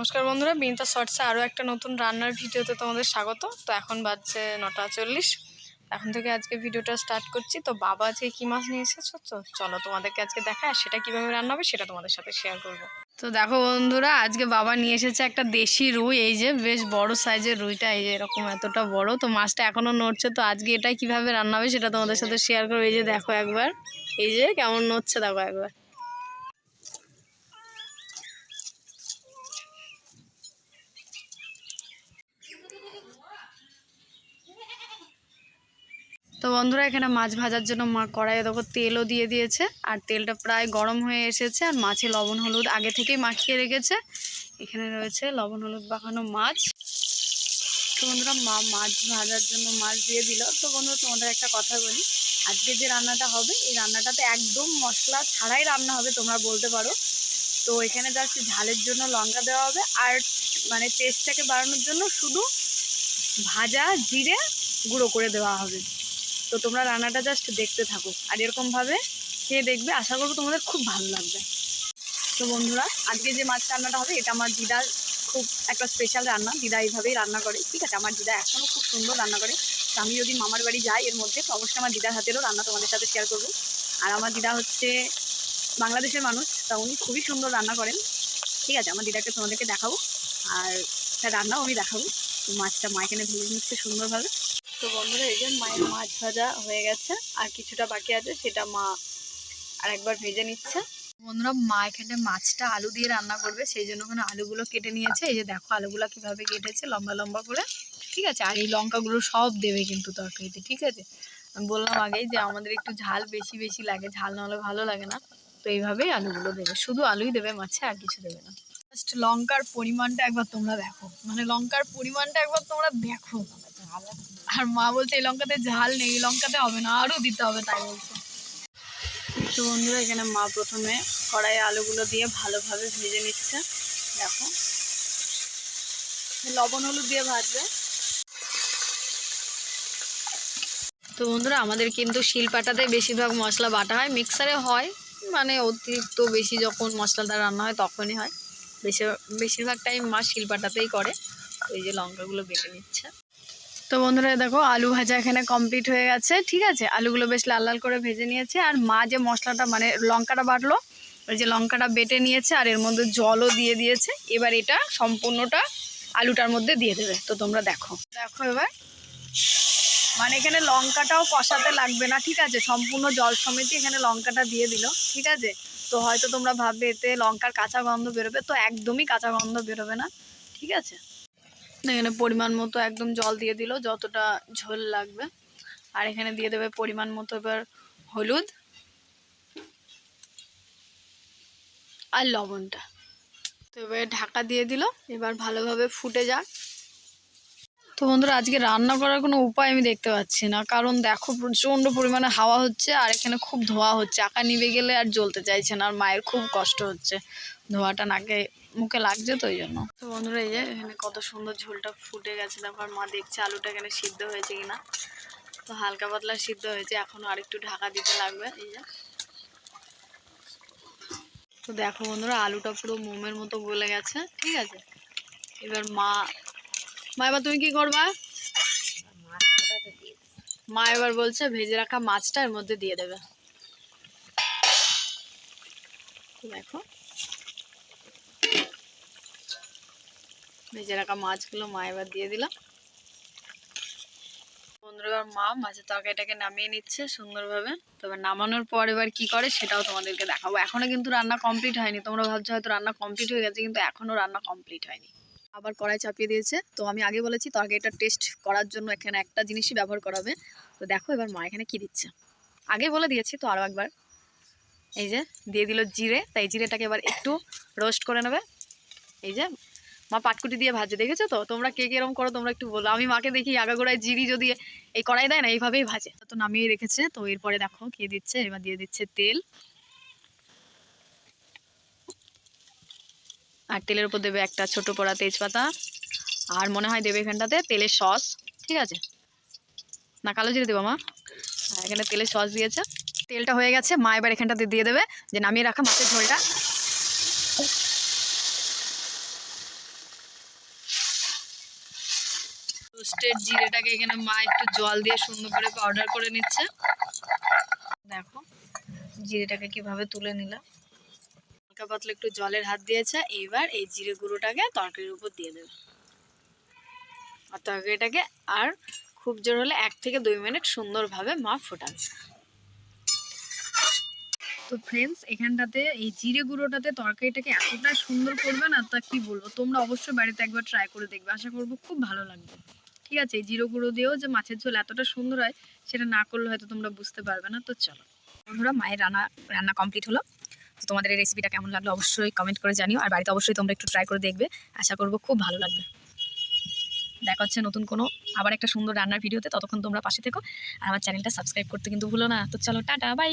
নমস্কার বন্ধুরা, বিনিতা শর্টসে আরও একটা নতুন রান্নার ভিডিওতে তোমাদের স্বাগত। তো এখন বাজছে নটা চল্লিশ। এখন থেকে আজকে ভিডিওটা স্টার্ট করছি। তো বাবা আজকে কী মাছ নিয়ে এসেছ? তো চলো তোমাদেরকে আজকে দেখা আর সেটা কীভাবে রান্না হবে সেটা তোমাদের সাথে শেয়ার করব। তো দেখো বন্ধুরা, আজকে বাবা নিয়ে এসেছে একটা দেশি রুই। এই যে বেশ বড় সাইজের রুইটা, এই যে এরকম এতটা বড়। তো মাছটা এখনও নড়ছে। তো আজকে এটা কীভাবে রান্না হবে সেটা তোমাদের সাথে শেয়ার করব। এই যে দেখো একবার। এই যে কেমন নড়ছে, দেখো একবার। তো বন্ধুরা, এখানে মাছ ভাজার জন্য মা কড়াইয়ে দেখো তেলও দিয়ে দিয়েছে, আর তেলটা প্রায় গরম হয়ে এসেছে, আর মাছে লবণ, হলুদ আগে থেকেই মাখিয়ে রেখেছে। এখানে রয়েছে লবণ, হলুদ মাখানো মাছ। তো বন্ধুরা, মা মাছ ভাজার জন্য মাছ দিয়ে দিল। তো বন্ধুরা, তোমাদের একটা কথা বলি, আজকে যে রান্নাটা হবে, এই রান্নাটাতে একদম মশলা ছাড়াই রান্না হবে, তোমরা বলতে পারো। তো এখানে জাস্ট ঝালের জন্য লঙ্কা দেওয়া হবে, আর মানে টেস্টটাকে বাড়ানোর জন্য শুধু ভাজা, জিরে গুঁড়ো করে দেওয়া হবে। তো তোমরা রান্নাটা জাস্ট দেখতে থাকো। আর এরকমভাবে খেয়ে দেখবে, আশা করব তোমাদের খুব ভালো লাগবে। তো বন্ধুরা, আজকে যে মাছ রান্নাটা হবে, এটা আমার দিদার খুব একটা স্পেশাল রান্না। দিদা এইভাবেই রান্না করে, ঠিক আছে? আমার দিদা এখনও খুব সুন্দর রান্না করে। তো আমি যদি মামার বাড়ি যাই, এর মধ্যে তো অবশ্যই আমার দিদার হাতেরও রান্না তোমাদের সাথে শেয়ার করব। আর আমার দিদা হচ্ছে বাংলাদেশের মানুষ, তা উনি খুবই সুন্দর রান্না করেন। ঠিক আছে? আমার দিদাকে তোমাদেরকে দেখাবো। আর তার রান্নাও আমি দেখাবো। তো মাছটা মা এখানে ভেজে নিচ্ছে সুন্দরভাবে। তো বন্ধুরা, এই যে মায়ের মাছ ভাজা হয়ে গেছে, আর কিছুটা বাকি আছে, সেটা মা আরেকবার ভেজে নিচ্ছে। বন্ধুরা, মা এখানে মাছটা আলু দিয়ে রান্না করবে, সেই জন্য ওখানে আলুগুলো কেটে নিয়েছে। এই যে দেখো, আলুগুলো কীভাবে কেটেছে, লম্বা লম্বা করে, ঠিক আছে? আর এই লঙ্কাগুলো সব দেবে কিন্তু তরকারিতে, ঠিক আছে? আমি বললাম আগেই যে আমাদের একটু ঝাল বেশি বেশি লাগে, ঝাল না হলে ভালো লাগে না। তো এইভাবেই আলুগুলো দেবে, শুধু আলুই দেবে মাছে, আর কিছু দেবে না। জাস্ট লঙ্কার পরিমাণটা একবার তোমরা দেখো মানে লঙ্কার পরিমাণটা একবার তোমরা দেখো। আর মা বলছে, এই লঙ্কাতে ঝাল নেই, এই লঙ্কাতে হবে না, আরও দিতে হবে, তাই বলছে। তো বন্ধুরা, এখানে মা প্রথমে কড়াইয়ে আলুগুলো দিয়ে ভালোভাবে ভেজে নিচ্ছে। দেখো। লবণ, হলুদ দিয়ে ভাজবে। তো বন্ধুরা, আমাদের কিন্তু শিলপাটাতে বেশিরভাগ মশলা বাটা হয়। মিক্সারে হয় মানে অতিরিক্ত বেশি যখন মশলাটা রান্না হয়, তখনই হয়। বেশি বেশিরভাগ টাইম মা শিলপাটাতেই করে। ওই যে লঙ্কাগুলো বেটে নিচ্ছে। তো বন্ধুরা, দেখো, আলু ভাজা এখানে কমপ্লিট হয়ে গেছে, ঠিক আছে? আলুগুলো বেশ লাল লাল করে ভেজে নিয়েছে, আর মা যে মশলাটা মানে লঙ্কাটা বাটলো, ওই যে লঙ্কাটা বেটে নিয়েছে, আর এর মধ্যে জলও দিয়ে দিয়েছে, এবার এটা সম্পূর্ণটা আলুটার মধ্যে দিয়ে দেবে। তো তোমরা দেখো। দেখো এবার। মানে এখানে লঙ্কাটাও কষাতে লাগবে না, ঠিক আছে? সম্পূর্ণ জল সমেতই এখানে লঙ্কাটা দিয়ে দিল, ঠিক আছে? তো হয়তো তোমরা ভাববে, এতে লঙ্কার কাঁচা গন্ধ বেরোবে, তো একদমই কাঁচা গন্ধ বেরোবে না, ঠিক আছে? এখানে পরিমাণ মতো একদম জল দিয়ে দিল, যতটা ঝোল লাগবে। আর এখানে দিয়ে দেবে পরিমাণ মতো এবার হলুদ আর লবণটা। তো এবার ঢাকা দিয়ে দিল, এবার ভালোভাবে ফুটে যাক। তো বন্ধুরা, আজকে রান্না করার কোনো উপায় আমি দেখতে পাচ্ছি না, কারণ দেখো প্রচণ্ড পরিমাণে হাওয়া হচ্ছে আর এখানে খুব ধোয়া হচ্ছে। আঁকা নিভে গেলে আর জ্বলতে চাইছে না, আর মায়ের খুব কষ্ট হচ্ছে ধোয়াটা নাকে মুখে লাগছে তো ওই জন্য। তো বন্ধুরা, এই যে এখানে কত সুন্দর ঝোলটা ফুটে গেছে তারপর মা দেখছে আলুটা এখানে সিদ্ধ হয়েছে কিনা। তো হালকা পাতলা সিদ্ধ হয়েছে এখনও আরেকটু ঢাকা দিতে লাগবে, এই যে। তো দেখো বন্ধুরা, আলুটা পুরো মোমের মতো গলে গেছে, ঠিক আছে? এবার মা মা, এবার তুমি কি করবা? মা এবার বলছে ভেজে রাখা মাছটা এর মধ্যে দিয়ে দেবে। দেখো। ভেজে রাখা মাছগুলো মা এবার দিয়ে দিলাম বন্ধুরা মা মাছের তরকারিটাকে নামিয়ে নিচ্ছে সুন্দরভাবে। তো এবার নামানোর পর এবার কি করে সেটাও তোমাদেরকে দেখাবো। এখনও কিন্তু রান্না কমপ্লিট হয়নি। তোমরা ভাবছ হয়তো রান্না কমপ্লিট হয়ে গেছে, কিন্তু এখনও রান্না কমপ্লিট হয়নি। আবার কড়াই চাপিয়ে দিয়েছে। তো আমি আগে বলেছি তরকারিটা টেস্ট করার জন্য এখানে একটা জিনিসই ব্যবহার করা হবে তো দেখো এবার মা এখানে কি দিচ্ছে। আগে বলে দিয়েছি তো আরও একবার। এই যে, দিয়ে দিল জিরে। তাই জিরেটাকে এবার একটু রোস্ট করে নেবে। এই যে মা পাটকুটি দিয়ে ভাজে, দেখেছ তো? তোমরা কে কিরম করো, তোমরা একটু বলো। আমি মাকে দেখি আগাগোড়ায় জিরি যদি এই কড়াই দেয় না, এইভাবেই ভাজে। তো নামিয়ে রেখেছে, তো এরপরে দেখো কে দিচ্ছে, এবার দিয়ে দিচ্ছে তেল। আর তেলের উপর দেবে একটা ছোট পড়া তেজপাতা, আর মনে হয় দেবে এখানটাতে তেলের সস, ঠিক আছে? না, কালো জিরে দেবো মা। এখানে তেলের সস দিয়েছে। তেলটা হয়ে গেছে, মা এবার এখানটাতে দিয়ে দেবে, যে নামিয়ে রাখা মাছের ঝোলটা। রোস্টেড জিরেটাকে এখানে মা একটু জল দিয়ে সুন্দর করে পাউডার করে নিচ্ছে। দেখো জিরেটাকে কীভাবে তুলে নিলাম। হালকা পাতলা একটু জলের হাত দিয়েছে এইবার এই জিরে গুঁড়োটাকে তরকারির উপর দিয়ে দেবে। আর তরকারিটাকে আর খুব জোর হলে এক থেকে দুই মিনিট সুন্দরভাবে মা ফোটাবে। তো ফ্রেন্ডস এখানটাতে এই জিরে গুঁড়োটাতে তরকারিটাকে এতটা সুন্দর করবে না তা কি বলব? তোমরা অবশ্যই বাড়িতে একবার ট্রাই করে দেখবে আশা করব খুব ভালো লাগবে। ঠিক আছে জিরো গুঁড়ো দিয়েও যে মাছের ঝোল এতটা সুন্দর হয়, সেটা না করলে হয়তো তোমরা বুঝতে পারবে না, তো চলো। বন্ধুরা, মায়ের রান্না রান্না কমপ্লিট হলো। তো তোমাদের এই রেসিপিটা কেমন লাগল অবশ্যই কমেন্ট করে জানিও, আর বাড়িতে অবশ্যই তোমরা একটু ট্রাই করে দেখবে। আশা করব খুব ভালো লাগবে। দেখা হচ্ছে নতুন কোনো আবার একটা সুন্দর রান্নার ভিডিওতে ততক্ষণ তোমরা পাশে থেকো, আর আমার চ্যানেলটা সাবস্ক্রাইব করতে কিন্তু ভুলো না। তো চলো, টাটা বাই